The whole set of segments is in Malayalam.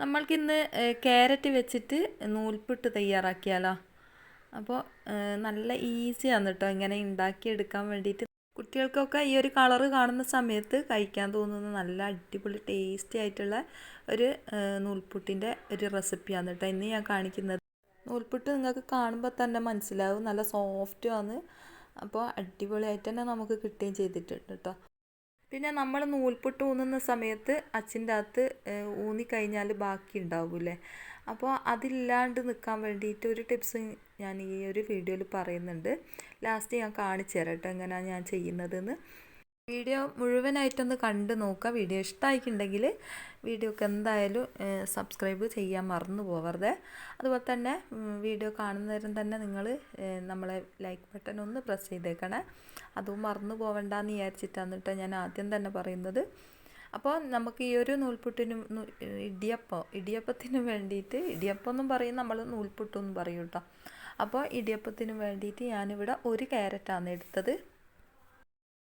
നമ്മൾക്കിന്ന് ക്യാരറ്റ് വെച്ചിട്ട് നൂൽപ്പിട്ട് തയ്യാറാക്കിയാലോ? അപ്പോൾ നല്ല ഈസിയാണ് കേട്ടോ ഇങ്ങനെ ഉണ്ടാക്കിയെടുക്കാൻ വേണ്ടിയിട്ട്. കുട്ടികൾക്കൊക്കെ ഈ ഒരു കളറ് കാണുന്ന സമയത്ത് കഴിക്കാൻ തോന്നുന്ന നല്ല അടിപൊളി ടേസ്റ്റി ആയിട്ടുള്ള ഒരു നൂൽപുട്ടിന്റെ ഒരു റെസിപ്പിയാണ് കേട്ടോ ഇന്ന് ഞാൻ കാണിക്കുന്നത്. നൂൽപുട്ട് നിങ്ങൾക്ക് കാണുമ്പോൾ തന്നെ മനസ്സിലാവും. നല്ല സോഫ്റ്റുമാണ്. അപ്പോൾ അടിപൊളിയായിട്ട് തന്നെ നമുക്ക് കിട്ടുകയും ചെയ്തിട്ടുണ്ട് കേട്ടോ പിന്നെ നമ്മൾ നൂൽപുട്ട് ഊന്നുന്ന സമയത്ത് അച്ഛന്റെ അകത്ത് ഊന്നിക്കഴിഞ്ഞാൽ ബാക്കി ഉണ്ടാവില്ലേ അപ്പോൾ അതില്ലാണ്ട് നിൽക്കാൻ വേണ്ടിയിട്ട് ഒരു ടിപ്സ് ഞാൻ ഈ ഒരു വീഡിയോയിൽ പറയുന്നുണ്ട്. ലാസ്റ്റ് ഞാൻ കാണിച്ചു തരാം കേട്ടോ എങ്ങനെയാണ് ഞാൻ ചെയ്യുന്നതെന്ന്. വീഡിയോ മുഴുവനായിട്ടൊന്ന് കണ്ടു നോക്കുക. വീഡിയോ ഇഷ്ടമായിട്ടുണ്ടെങ്കിൽ വീഡിയോക്ക് എന്തായാലും സബ്സ്ക്രൈബ് ചെയ്യാൻ മറന്നു പോകരുത് അതുപോലെ തന്നെ വീഡിയോ കാണുന്ന നേരം തന്നെ നിങ്ങൾ നമ്മളെ ലൈക്ക് ബട്ടൺ ഒന്ന് പ്രസ് ചെയ്തേക്കണേ. അതും മറന്നു പോകണ്ടെന്ന് വിചാരിച്ചിട്ടാണ് കേട്ടോ ഞാൻ ആദ്യം തന്നെ പറയുന്നത്. അപ്പോൾ നമുക്ക് ഈ ഒരു നൂൽപുട്ടിനും ഇടിയപ്പം ഇടിയപ്പത്തിന് വേണ്ടിയിട്ട് ഇടിയപ്പം എന്നും പറയും നമ്മൾ നൂൽപുട്ടും പറയും കേട്ടോ. അപ്പോൾ ഇടിയപ്പത്തിന് വേണ്ടിയിട്ട് ഞാനിവിടെ ഒരു ക്യാരറ്റാണ് എടുത്തത്.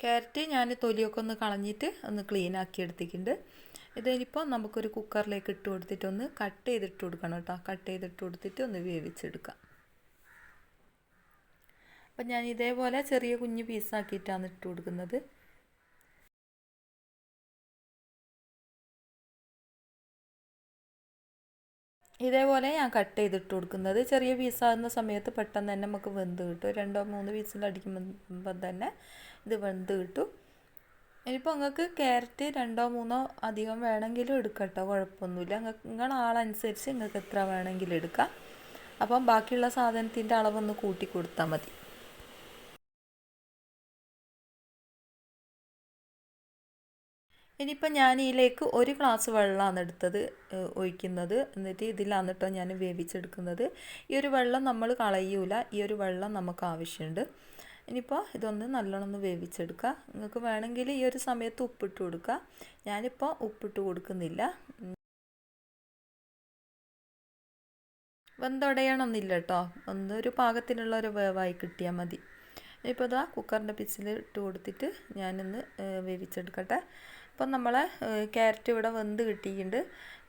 ക്യാരറ്റ് ഞാൻ തൊലിയൊക്കെ ഒന്ന് കളഞ്ഞിട്ട് ഒന്ന് ക്ലീൻ ആക്കി എടുത്തിട്ടുണ്ട്. ഇതിനിപ്പോൾ നമുക്കൊരു കുക്കറിലേക്ക് ഇട്ട് കൊടുത്തിട്ട് ഒന്ന് കട്ട് ചെയ്തിട്ട് കൊടുക്കണം കേട്ടോ. കട്ട് ചെയ്തിട്ട് കൊടുത്തിട്ട് ഒന്ന് വേവിച്ചെടുക്കാം. അപ്പം ഞാൻ ഇതേപോലെ ചെറിയ കുഞ്ഞ് പീസാക്കിയിട്ടാണ് ഇട്ട് കൊടുക്കുന്നത്. ഇതേപോലെ ഞാൻ കട്ട് ചെയ്തിട്ട് കൊടുക്കുന്നത്. ചെറിയ പീസാകുന്ന സമയത്ത് പെട്ടെന്ന് തന്നെ നമുക്ക് വെന്ത് കിട്ടും. രണ്ടോ മൂന്ന് പീസിലടിക്കുമ്പോൾ തന്നെ ഇത് വെന്ത് കിട്ടും. ഇനിയിപ്പോൾ നിങ്ങൾക്ക് ക്യാരറ്റ് രണ്ടോ മൂന്നോ അധികം വേണമെങ്കിലും എടുക്കട്ടോ കേട്ടോ കുഴപ്പമൊന്നുമില്ല. നിങ്ങൾക്ക് നിങ്ങളുടെ ആളനുസരിച്ച് നിങ്ങൾക്ക് എത്ര വേണമെങ്കിലും എടുക്കാം. അപ്പം ബാക്കിയുള്ള സാധനത്തിന്റെ അളവൊന്ന് കൂട്ടി കൊടുത്താൽ മതി. ഇനിയിപ്പോൾ ഞാൻ ഇതിലേക്ക് ഒരു ഗ്ലാസ് വെള്ളമാണ് എടുത്തത് ഒഴിക്കുന്നത്. എന്നിട്ട് ഇതിലാണ് കേട്ടോ ഞാൻ വേവിച്ചെടുക്കുന്നത്. ഈ ഒരു വെള്ളം നമ്മൾ കളയൂല. ഈ ഒരു വെള്ളം നമുക്ക് ആവശ്യമുണ്ട്. ഇനിയിപ്പോൾ ഇതൊന്ന് നല്ലോണം ഒന്ന് വേവിച്ചെടുക്കുക. നിങ്ങൾക്ക് വേണമെങ്കിൽ ഈ ഒരു സമയത്ത് ഉപ്പിട്ട് കൊടുക്കുക. ഞാനിപ്പോൾ ഉപ്പിട്ട് കൊടുക്കുന്നില്ല. വെന്തുടയണമെന്നില്ല കേട്ടോ. ഒന്നൊരു പാകത്തിനുള്ള ഒരു വേവായി കിട്ടിയാൽ മതി. ഇപ്പോൾ ഇതാ കുക്കറിന്റെ പിച്ചിൽ ഇട്ട് കൊടുത്തിട്ട് ഞാനൊന്ന് വേവിച്ചെടുക്കട്ടെ. അപ്പം നമ്മളെ ക്യാരറ്റ് ഇവിടെ വെന്ത് കിട്ടിയിട്ടുണ്ട്.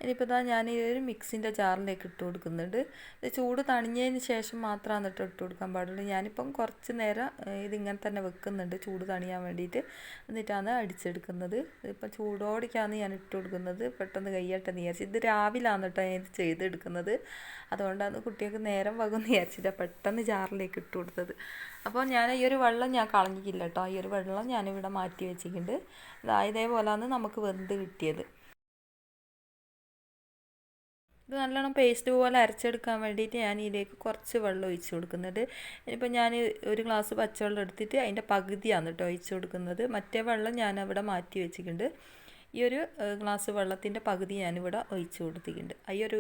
ഇനിയിപ്പോൾ ഇതാ ഞാൻ ഈ ഒരു മിക്സിന്റെ ജാറിലേക്ക് ഇട്ട് കൊടുക്കുന്നുണ്ട്. ഇത് ചൂട് തണിഞ്ഞതിന് ശേഷം മാത്രമാണ് കേട്ടോ ഇട്ട് കൊടുക്കാൻ പാടുള്ളൂ. ഞാനിപ്പം കുറച്ച് നേരം ഇതിങ്ങനെ തന്നെ വെക്കുന്നുണ്ട് ചൂട് തണിയാൻ വേണ്ടിയിട്ട്. എന്നിട്ടാണ് അടിച്ചെടുക്കുന്നത്. ഇപ്പം ചൂടോടിക്കാണ് ഞാൻ ഇട്ട് കൊടുക്കുന്നത്. പെട്ടെന്ന് കയ്യട്ടെ വിചാരിച്ചു. ഇത് രാവിലാണ് കേട്ടോ ഞാൻ ഇത് ചെയ്തെടുക്കുന്നത്. അതുകൊണ്ടാണ് കുട്ടികൾക്ക് നേരം വകും വിചാരിച്ചിട്ട് പെട്ടെന്ന് ജാറിലേക്ക് ഇട്ട് കൊടുത്തത്. അപ്പോൾ ഞാൻ ഈ ഒരു വെള്ളം ഞാൻ കളഞ്ഞിട്ടില്ല കേട്ടോ. ഈ ഒരു വെള്ളം ഞാനിവിടെ മാറ്റി വെച്ചിട്ടുണ്ട്. ഇതേപോലെയാണ് നമുക്ക് വെന്ത് കിട്ടിയത്. ഇത് നല്ലോണം പേസ്റ്റ് പോലെ അരച്ചെടുക്കാൻ വേണ്ടിയിട്ട് ഞാൻ ഇതിലേക്ക് കുറച്ച് വെള്ളം ഒഴിച്ച് കൊടുക്കുന്നുണ്ട് ഇനിയിപ്പോൾ ഞാൻ ഒരു ഗ്ലാസ് പച്ചവെള്ളം എടുത്തിട്ട് അതിന്റെ പകുതിയാണ് കേട്ടോ ഒഴിച്ച് കൊടുക്കുന്നത്. മറ്റേ വെള്ളം ഞാൻ അവിടെ മാറ്റി വെച്ചിട്ടുണ്ട്. ഈ ഒരു ഗ്ലാസ് വെള്ളത്തിന്റെ പകുതി ഞാനിവിടെ ഒഴിച്ച് കൊടുത്തിട്ടുണ്ട്. ഈ ഒരു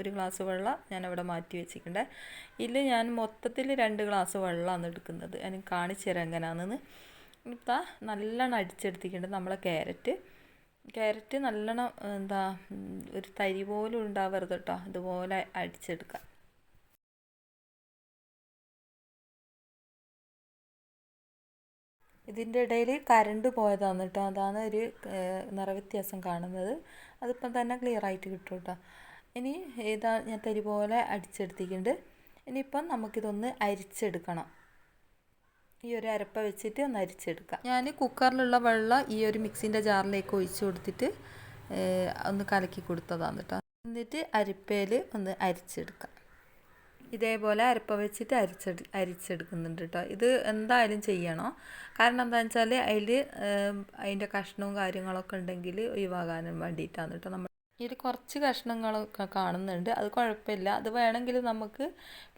ഒരു ഗ്ലാസ് വെള്ളം അവിടെ മാറ്റി വെച്ചിട്ടുണ്ട്. ഇതിൽ ഞാൻ മൊത്തത്തിൽ രണ്ട് ഗ്ലാസ് വെള്ളമാണ് എടുക്കുന്നത്. ഞാൻ കാണിച്ചു തരാം എങ്ങനെയാണെന്ന് ഇപ്പം നല്ലോണം അടിച്ചെടുത്തിട്ടുണ്ട് നമ്മളെ ക്യാരറ്റ്. ക്യാരറ്റ് നല്ലോണം എന്താ ഒരു തരി പോലും ഉണ്ടാവരുത് കേട്ടോ ഇതുപോലെ അടിച്ചെടുക്കാം ഇതിന്റെ ഇടയിൽ കരണ്ട് പോയതാണ് കേട്ടോ അതാണ് ഒരു നിറവ്യത്യാസം കാണുന്നത്. അതിപ്പം തന്നെ ക്ലിയർ ആയിട്ട് കിട്ടും കേട്ടോ ഇനി ഏതാ ഞാൻ തരി പോലെ അടിച്ചെടുത്തിട്ടുണ്ട്. ഇനിയിപ്പം നമുക്കിതൊന്ന് അരിച്ചെടുക്കണം. ഈ ഒരു അരപ്പ വെച്ചിട്ട് ഒന്ന് അരിച്ചെടുക്കാം. ഞാൻ കുക്കറിലുള്ള വെള്ളം ഈ ഒരു മിക്സിന്റെ ജാറിലേക്ക് ഒഴിച്ചു കൊടുത്തിട്ട് ഒന്ന് കലക്കി കൊടുത്തതാണ് കേട്ടോ എന്നിട്ട് അരിപ്പയിൽ ഒന്ന് അരിച്ചെടുക്കാം. ഇതേപോലെ അരപ്പ വെച്ചിട്ട് അരിച്ചെടു അരിച്ചെടുക്കുന്നുണ്ട് കേട്ടോ ഇത് എന്തായാലും ചെയ്യണം? കാരണം എന്താണെന്ന് വെച്ചാൽ അതിൽ അതിന്റെ കഷ്ണവും കാര്യങ്ങളൊക്കെ ഉണ്ടെങ്കിൽ ഒഴിവാകാനും വേണ്ടിയിട്ടാണ് കേട്ടോ നമ്മൾ ഇതിൽ കുറച്ച് കഷ്ണങ്ങളൊക്കെ കാണുന്നുണ്ട്. അത് കുഴപ്പമില്ല. അത് വേണമെങ്കിൽ നമുക്ക്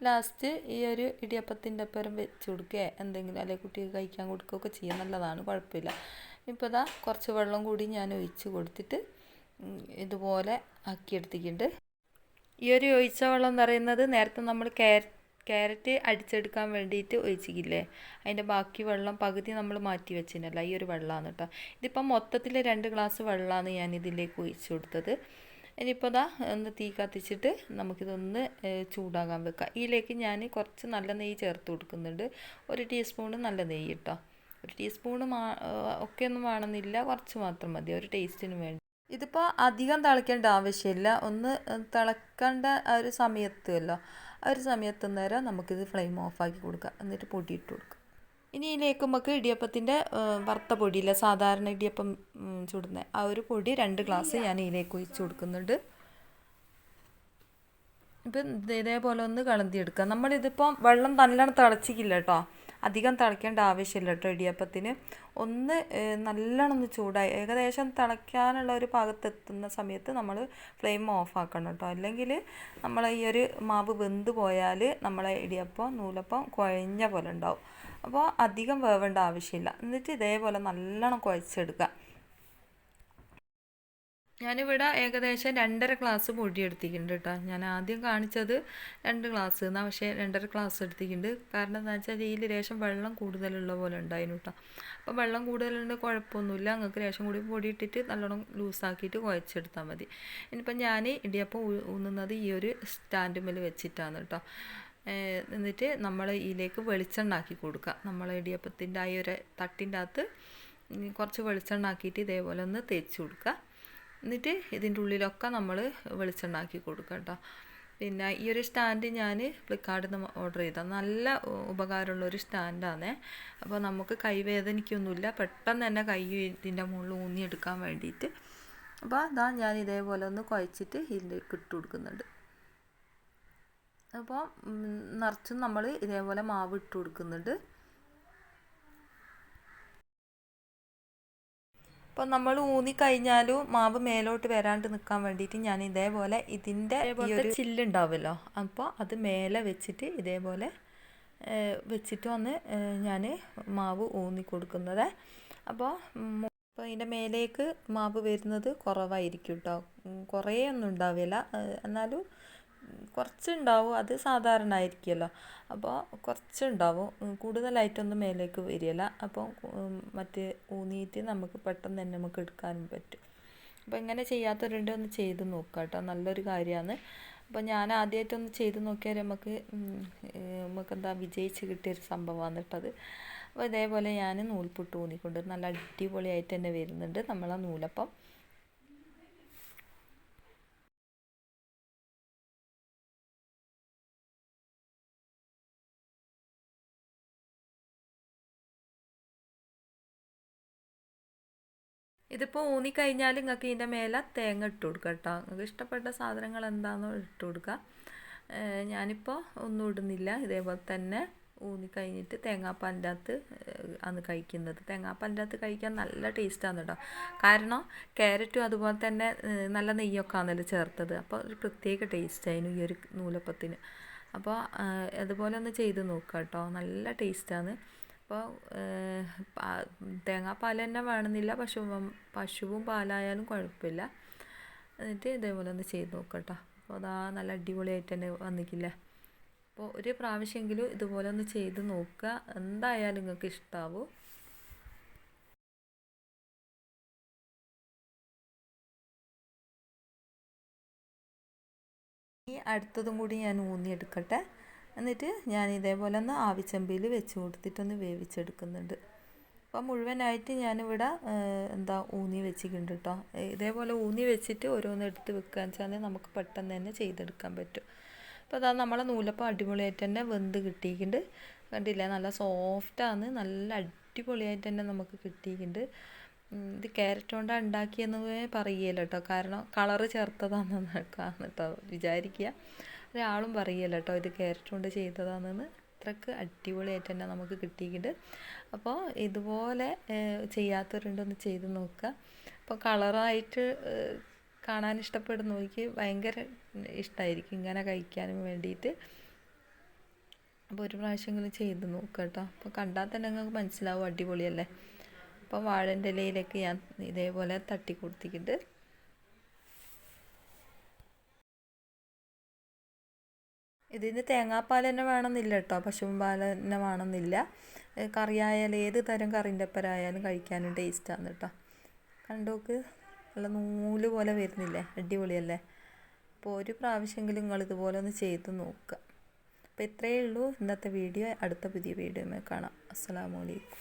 ലാസ്റ്റ് ഈ ഒരു ഇടിയപ്പത്തിന്റെ അപ്പുറം വെച്ച് കൊടുക്കുക എന്തെങ്കിലും അല്ലെങ്കിൽ കുട്ടിക്ക് കഴിക്കാൻ കൊടുക്കുകയൊക്കെ നല്ലതാണ്. കുഴപ്പമില്ല. ഇപ്പോൾ ഇതാ കുറച്ച് വെള്ളം കൂടി ഞാൻ ഒഴിച്ച് കൊടുത്തിട്ട് ഇതുപോലെ ആക്കിയെടുത്തിട്ടുണ്ട്. ഈ ഒരു ഒഴിച്ച വെള്ളം എന്ന് പറയുന്നത് നേരത്തെ നമ്മൾ ക്യാരറ്റ് ക്യാരറ്റ് അടിച്ചെടുക്കാൻ വേണ്ടിയിട്ട് ഒഴിച്ചിക്കില്ലേ? അതിന്റെ ബാക്കി വെള്ളം പകുതി നമ്മൾ മാറ്റി വെച്ചിനല്ല. ഈ ഒരു വെള്ളമാണ് കേട്ടോ. ഇതിപ്പം മൊത്തത്തിൽ രണ്ട് ഗ്ലാസ് വെള്ളമാണ് ഞാൻ ഇതിലേക്ക് ഒഴിച്ചു കൊടുത്തത്. ഇനിയിപ്പോൾ ഇതാ ഒന്ന് തീ കത്തിച്ചിട്ട് നമുക്കിതൊന്ന് ചൂടാകാൻ വെക്കാം. ഇതിലേക്ക് ഞാൻ കുറച്ച് നല്ല നെയ്യ് ചേർത്ത് കൊടുക്കുന്നുണ്ട്. ഒരു ടീസ്പൂണ് നല്ല നെയ്യ് കേട്ടോ. ഒരു ടീസ്പൂണ് മാ ഒക്കെ ഒന്നും വേണമെന്നില്ല. കുറച്ച് മാത്രം മതി. ഒരു ടേസ്റ്റിന് വേണ്ടി. ഇതിപ്പോൾ അധികം തിളയ്ക്കേണ്ട ആവശ്യമില്ല. ഒന്ന് തിളക്കേണ്ട ആ ഒരു സമയത്തുമല്ലോ ആ ഒരു സമയത്ത് നേരം നമുക്കിത് ഫ്ലെയിം ഓഫാക്കി കൊടുക്കുക എന്നിട്ട് പൊടിയിട്ട് കൊടുക്കുക കൊടുക്കാം. ഇനി ഇതിലേക്ക് നമുക്ക് ഇടിയപ്പത്തിന്റെ വറുത്ത പൊടിയില്ല സാധാരണ ഇടിയപ്പം ചുടുന്ന ആ ഒരു പൊടി രണ്ട് ഗ്ലാസ് ഞാൻ ഇതിലേക്ക് ഒഴിച്ച് കൊടുക്കുന്നുണ്ട്. ഇപ്പം ഇതേപോലെ ഒന്ന് കളന്തി എടുക്കുക നമ്മളിതിപ്പം വെള്ളം നല്ലോണം തിളച്ചിക്കില്ല കേട്ടോ അധികം തിളയ്ക്കേണ്ട ആവശ്യമില്ല കേട്ടോ ഇടിയപ്പത്തിന്. ഒന്ന് നല്ലോണം ഒന്ന് ചൂടായി. ഏകദേശം തിളയ്ക്കാനുള്ള ഒരു പാകത്തെത്തുന്ന സമയത്ത് നമ്മൾ ഫ്ലെയിം ഓഫ് ആക്കണം കേട്ടോ. അല്ലെങ്കിൽ നമ്മൾ ഈ ഒരു മാവ് വെന്ത് പോയാൽ നമ്മളെ ഇടിയപ്പം നൂലപ്പം കുഴഞ്ഞ പോലെ ഉണ്ടാവും. അപ്പോൾ അധികം വേവേണ്ട ആവശ്യമില്ല. എന്നിട്ട് ഇതേപോലെ നല്ലോണം കുഴച്ചെടുക്കുക. ഞാനിവിടെ ഏകദേശം രണ്ടര ക്ലാസ് പൊടി എടുത്തിട്ടുണ്ട് കേട്ടോ ഞാൻ ആദ്യം കാണിച്ചത് രണ്ട് ക്ലാസ് എന്നാൽ പക്ഷേ രണ്ടര ക്ലാസ് എടുത്തിട്ടുണ്ട്. കാരണം എന്താ വെച്ചാൽ ഇതിൽ രേഷം വെള്ളം കൂടുതലുള്ള പോലെ ഉണ്ടായിരുന്നു കേട്ടോ അപ്പോൾ വെള്ളം കൂടുതലുണ്ട് കുഴപ്പമൊന്നുമില്ല. നിങ്ങൾക്ക് രേഷം കൂടി പൊടി ഇട്ടിട്ട് നല്ലോണം ലൂസാക്കിയിട്ട് കുഴച്ചെടുത്താൽ മതി. ഇനിയിപ്പം ഞാൻ ഇടിയപ്പം ഊന്നുന്നത് ഈ ഒരു സ്റ്റാൻഡുമേൽ വെച്ചിട്ടാണ് കേട്ടോ എന്നിട്ട് നമ്മൾ ഇതിലേക്ക് വെളിച്ചെണ്ണ ആക്കി കൊടുക്കുക നമ്മൾ ഇടിയപ്പത്തിന്റെ ആ ഒരു തട്ടിന്റെ അകത്ത് കുറച്ച് വെളിച്ചെണ്ണ ആക്കിയിട്ട് ഇതേപോലെ ഒന്ന് തേച്ച് കൊടുക്കുക എന്നിട്ട് ഇതിന്റെ ഉള്ളിലൊക്കെ നമ്മൾ വെളിച്ചെണ്ണാക്കി കൊടുക്കുക കേട്ടോ. പിന്നെ ഈ ഒരു സ്റ്റാൻഡ് ഞാൻ ഫ്ലിപ്കാർട്ടിൽ നിന്ന് ഓർഡർ ചെയ്ത നല്ല ഉപകാരമുള്ള ഒരു സ്റ്റാൻഡാണ് അപ്പോൾ നമുക്ക് കൈവേദനിക്കൊന്നുമില്ല പെട്ടെന്ന് തന്നെ കൈ ഇതിന്റെ മുകളിൽ ഊന്നിയെടുക്കാൻ വേണ്ടിയിട്ട്. അപ്പോൾ അതാ ഞാൻ ഇതേപോലെ ഒന്ന് കുഴച്ചിട്ട് ഇതിലേക്ക് ഇട്ട് കൊടുക്കുന്നുണ്ട്. അപ്പോൾ നിറച്ചും നമ്മൾ ഇതേപോലെ മാവ് ഇട്ട് കൊടുക്കുന്നുണ്ട്. അപ്പോൾ നമ്മൾ ഊന്നി കഴിഞ്ഞാലും മാവ് മേലോട്ട് വരാണ്ട് നിൽക്കാൻ വേണ്ടിയിട്ട് ഞാൻ ഇതേപോലെ ഇതിന്റെ ഈ ഒരു ചില്ലുണ്ടാവുമല്ലോ അപ്പോൾ അത് മേലെ വെച്ചിട്ട് ഇതേപോലെ വെച്ചിട്ട് വന്ന് ഞാൻ മാവ് ഊന്നി കൊടുക്കുന്നത്. അപ്പോൾ അപ്പോൾ അതിന്റെ മേലേക്ക് മാവ് വരുന്നത് കുറവായിരിക്കും കേട്ടോ കുറേ ഒന്നും ഉണ്ടാവില്ല. എന്നാലും കുറച്ചുണ്ടാവും. അത് സാധാരണ ആയിരിക്കുമല്ലോ അപ്പോൾ കുറച്ചുണ്ടാവും. കൂടുതലായിട്ടൊന്നും മേലേക്ക് വരികയില്ല. അപ്പോൾ മറ്റേ ഊന്നിയിട്ട് നമുക്ക് പെട്ടെന്ന് തന്നെ നമുക്ക് എടുക്കാനും പറ്റും. അപ്പോൾ ഇങ്ങനെ ചെയ്യാത്തവരുണ്ട് ഒന്ന് ചെയ്ത് നോക്കുക കേട്ടോ. നല്ലൊരു കാര്യമാണ്. അപ്പോൾ ഞാൻ ആദ്യമായിട്ടൊന്ന് ചെയ്ത് നോക്കിയാൽ നമുക്ക് നമുക്ക് എന്താ വിജയിച്ച് കിട്ടിയൊരു സംഭവമാണ് കേട്ടത് അപ്പോൾ ഇതേപോലെ ഞാൻ നൂൽപുട്ട് ഊന്നിക്കൊണ്ട് നല്ല അടിപൊളിയായിട്ട് തന്നെ വരുന്നുണ്ട് നമ്മളെ നൂലപ്പം. ഇതിപ്പോൾ ഊന്നിക്കഴിഞ്ഞാൽ നിങ്ങൾക്ക് ഇതിന്റെ മേലെ തേങ്ങ ഇട്ട് കൊടുക്കുക കേട്ടോ നിങ്ങൾക്ക് ഇഷ്ടപ്പെട്ട സാധനങ്ങൾ എന്താണെന്നോ ഇട്ട് കൊടുക്കുക ഞാനിപ്പോൾ ഒന്നും ഇടുന്നില്ല. ഇതേപോലെ തന്നെ ഊന്നി കഴിഞ്ഞിട്ട് തേങ്ങാപ്പാലിന്റെ അകത്ത് ആണ് കഴിക്കുന്നത്. തേങ്ങാപ്പാലിന്റെ അകത്ത് കഴിക്കാൻ നല്ല ടേസ്റ്റാണ് കേട്ടോ കാരണം ക്യാരറ്റും അതുപോലെ തന്നെ നല്ല നെയ്യൊക്കെ ആണല്ലോ ചേർത്തത്. അപ്പോൾ ഒരു പ്രത്യേക ടേസ്റ്റ് അതിന് ഈ ഒരു നൂലപ്പത്തിന്. അപ്പോൾ അതുപോലെ ഒന്ന് ചെയ്ത് നോക്കുക കേട്ടോ നല്ല ടേസ്റ്റാണ് അപ്പോൾ തേങ്ങാപ്പാൽ തന്നെ വേണമെന്നില്ല. പശു പശുവും പാലായാലും കുഴപ്പമില്ല. എന്നിട്ട് ഇതേപോലെ ഒന്ന് ചെയ്ത് നോക്കട്ടോ. അപ്പോൾ അതാ നല്ല അടിപൊളിയായിട്ട് തന്നെ വന്നിക്കില്ലേ. അപ്പോൾ ഒരു പ്രാവശ്യമെങ്കിലും ഇതുപോലെ ഒന്ന് ചെയ്ത് നോക്കുക. എന്തായാലും നിങ്ങൾക്ക് ഇഷ്ടാവും. ഇനി അടുത്തതും കൂടി ഞാൻ ഊന്നിയെടുക്കട്ടെ എന്നിട്ട് ഞാൻ ഇതേപോലെ ഒന്ന് ആവിച്ചമ്പിയിൽ വെച്ച് കൊടുത്തിട്ടൊന്ന് വേവിച്ചെടുക്കുന്നുണ്ട്. അപ്പോൾ മുഴുവനായിട്ട് ഞാനിവിടെ എന്താ ഊന്നി വെച്ചിട്ടുണ്ട് കേട്ടോ ഇതേപോലെ ഊന്നി വെച്ചിട്ട് ഓരോന്ന് എടുത്ത് വെക്കുക വെച്ചാൽ നമുക്ക് പെട്ടെന്ന് തന്നെ ചെയ്തെടുക്കാൻ പറ്റും. അപ്പോൾ അതാ നമ്മളെ നൂലപ്പം അടിപൊളിയായിട്ട് തന്നെ വെന്ത് കിട്ടിയിട്ടുണ്ട്. കണ്ടില്ലേ? നല്ല സോഫ്റ്റാണ് നല്ല അടിപൊളിയായിട്ട് തന്നെ നമുക്ക് കിട്ടിയിട്ടുണ്ട്. ഇത് ക്യാരറ്റ് കൊണ്ടാണ് ഉണ്ടാക്കിയെന്ന് പറയുകയല്ലോ കേട്ടോ കാരണം കളറ് ചേർത്തതാണെന്ന് കേട്ടോ വിചാരിക്കുക. ഒരാളും പറയല്ലോ കേട്ടോ ഇത് ക്യാരറ്റ് കൊണ്ട് ചെയ്തതാണെന്ന്. അത്രയ്ക്ക് അടിപൊളിയായിട്ട് തന്നെ നമുക്ക് കിട്ടിയിട്ടുണ്ട്. അപ്പോൾ ഇതുപോലെ ചെയ്യാത്തവരുണ്ടൊന്ന് ചെയ്ത് നോക്കുക. അപ്പോൾ കളറായിട്ട് കാണാൻ ഇഷ്ടപ്പെടുന്നവർക്ക് ഭയങ്കര ഇഷ്ടമായിരിക്കും ഇങ്ങനെ കഴിക്കാനും വേണ്ടിയിട്ട്. അപ്പോൾ ഒരു പ്രാവശ്യമെങ്കിലും ചെയ്ത് നോക്കുക കേട്ടോ അപ്പോൾ കണ്ടാൽ തന്നെ നിങ്ങൾക്ക് മനസ്സിലാവും അടിപൊളിയല്ലേ. അപ്പോൾ വാഴന്റെ ഇലയിലേക്ക് ഞാൻ ഇതേപോലെ തട്ടി കൊടുത്തിട്ടുണ്ട്. ഇതിന് തേങ്ങാപ്പാൽ തന്നെ വേണമെന്നില്ല കേട്ടോ പശുപാൽ പാൽ തന്നെ വേണമെന്നില്ല. കറിയായാലും ഏത് തരം കറിന്റെ ഒപ്പരായാലും കഴിക്കാനും ടേസ്റ്റാണ് കേട്ടോ. കണ്ടോക്ക് നല്ല നൂൽ പോലെ വരുന്നില്ലേ അടിപൊളിയല്ലേ? അപ്പോൾ ഒരു പ്രാവശ്യമെങ്കിലും നിങ്ങൾ ഇതുപോലെ ഒന്ന് ചെയ്ത് നോക്കുക. അപ്പോൾ ഇത്രയേ ഉള്ളൂ ഇന്നത്തെ വീഡിയോ അടുത്ത പുതിയ വീഡിയോ കാണാം. അസ്സാം വലൈക്കും